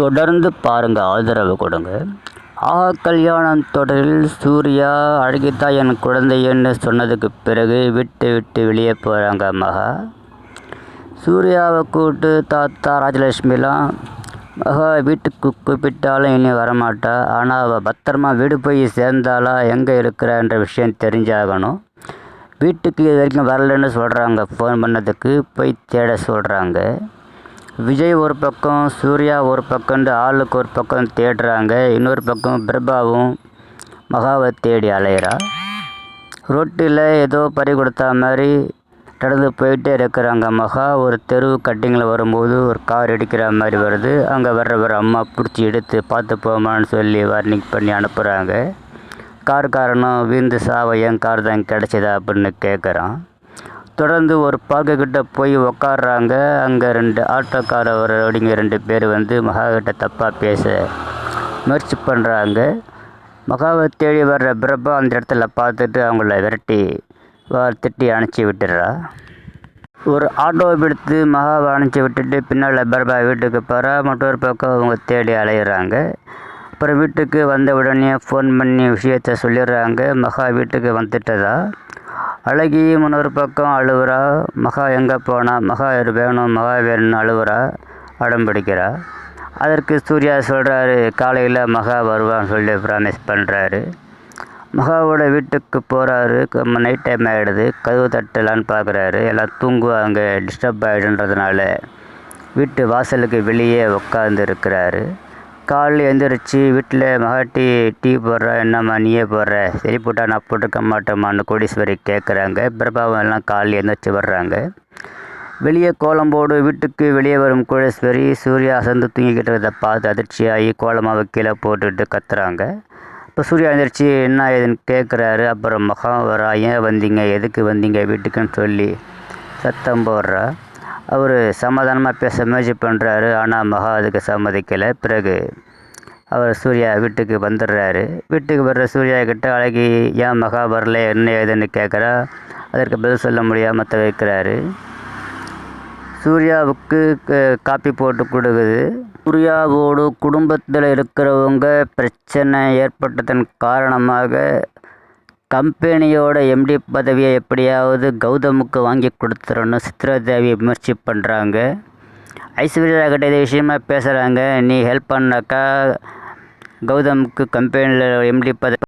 தொடர்ந்து பாருங்கள் ஆதரவு கொடுங்க. ஆ கல்யாணம் தொடரில் சூர்யா அழகித்தா என் குழந்தைன்னு சொன்னதுக்கு பிறகு விட்டு விட்டு வெளியே போகிறாங்க மகா. சூர்யாவை கூப்பிட்டு தாத்தா ராஜலட்சுமிலாம் மகா வீட்டுக்கு கூப்பிட்டாலும் இனி வரமாட்டா. ஆனால் அவள் பத்திரமா வீடு போய் சேர்ந்தாலா எங்கே இருக்கிறான்ற விஷயம் தெரிஞ்சாகணும். வீட்டுக்கு இது வரைக்கும் வரலன்னு சொல்கிறாங்க ஃபோன் பண்ணதுக்கு போய் தேட சொல்கிறாங்க விஜய் ஒரு பக்கம் சூர்யா ஒரு பக்கம்னு ஆளுக்கு ஒரு பக்கம் தேடுறாங்க. இன்னொரு பக்கம் பிரபாவும் மகாவை தேடி அலையிறா. ரோட்டில் ஏதோ பறி கொடுத்தா மாதிரி நடந்து போயிட்டே இருக்கிறாங்க. மகா ஒரு தெரு கட்டிங்கில் வரும்போது ஒரு கார் இடிக்கிற மாதிரி வருது. அங்கே வர்றவர் அம்மா பிடிச்சி எடுத்து பார்த்து போமான்னு சொல்லி வார்னிங் பண்ணி அனுப்புகிறாங்க கார்காரனும் வீந்து சாவ என் கார் தான் கிடச்சிதா? அப்படின்னு கேட்குறான் தொடர்ந்து ஒரு பார்க்குக்கிட்ட போய் உக்காடுறாங்க அங்கே ரெண்டு ஆட்டோக்காரர் அப்படிங்க ரெண்டு பேர் வந்து மகாகிட்ட தப்பாக பேச முயற்சி பண்ணுறாங்க மகாவை தேடி வர்ற பிரபா அந்த இடத்துல பார்த்துட்டு அவங்கள விரட்டி திட்டி அணைச்சி விட்டுடுறா. ஒரு ஆட்டோவை பிடித்து மகாவை அணைச்சி விட்டுட்டு பின்னால் பிரபா வீட்டுக்கு போகிறா மற்றொரு பக்கம் அவங்க தேடி அலையிறாங்க. அப்புறம் வீட்டுக்கு வந்த உடனே ஃபோன் பண்ணி விஷயத்த சொல்லிடுறாங்க. மகா வீட்டுக்கு வந்துட்டதா? அழகி இன்னொரு பக்கம் அழுவுறா. மகா எங்கே போனா? மகா வேணும்? மகா வேணும்னு அழுவுறா. அடம் பிடிக்கிறா. அதற்கு சூர்யா சொல்கிறாரு காலையில் மகா வருவான்னு சொல்லி ப்ராமிஸ் பண்ணுறாரு மகாவோட வீட்டுக்கு போகிறாரு நைட் டைம் ஆகிடுது கதவு தட்டலான்னு பார்க்குறாரு எல்லாம் தூங்குவாங்க டிஸ்டர்ப் ஆகிடுன்றதுனால வீட்டு வாசலுக்கு வெளியே உட்காந்து இருக்கிறாரு. காலைல எழுந்திரிச்சு வீட்டில் மகாட்டி டீ போடுறா என்னம்மா நீயே போடுற? சரி போட்டா நான் போட்டுக்க மாட்டேம்மான்னு கோடீஸ்வரி கேட்குறாங்க பிரபாவம் எல்லாம் காலையில் எழுந்திரிச்சு வர்றாங்க. வெளியே கோலம் போடு வீட்டுக்கு வெளியே வரும் கோடீஸ்வரி சூர்யா அசந்து தூங்கிக்கிட்டு இருக்கிறத பார்த்து அதிர்ச்சியாகி கோலமாவை கீழே போட்டுட்டு கத்துறாங்க. இப்போ சூர்யா எழுந்திரிச்சு என்ன ஏதுன்னு கேட்குறாரு அப்புறம் மகா வரா ஏன் வந்தீங்க? எதுக்கு வந்தீங்க வீட்டுக்குன்னு சொல்லி சத்தம் போடுறா. அவர் சமாதானமாக பேச முயற்சி பண்ணுறாரு ஆனால் மகா அதுக்கு சம்மதிக்கலை. பிறகு அவர் சூர்யா வீட்டுக்கு வந்துடுறாரு. வீட்டுக்கு வர்ற சூர்யா கிட்ட அழகி ஏன் மகா வரல என்ன ஏதுன்னு கேட்குறா அதற்கு பதில் சொல்ல முடியாமல் தவிர்க்கிறாரு சூர்யாவுக்கு க- காப்பி போட்டு கொடுக்குது. சூர்யாவோடு குடும்பத்தில் இருக்கிறவங்க பிரச்சனை ஏற்பட்டதன் காரணமாக கம்பெனியோட எம்டி பதவியை எப்படியாவது கௌதமுக்கு வாங்கி கொடுத்துறணும். சித்ராதேவி முயற்சி பண்ணுறாங்க ஐஸ்வர்யா கிட்ட இது விஷயமா பேசுகிறாங்க நீ ஹெல்ப் பண்ணாக்கா கௌதமுக்கு கம்பெனியில் எம்டி பத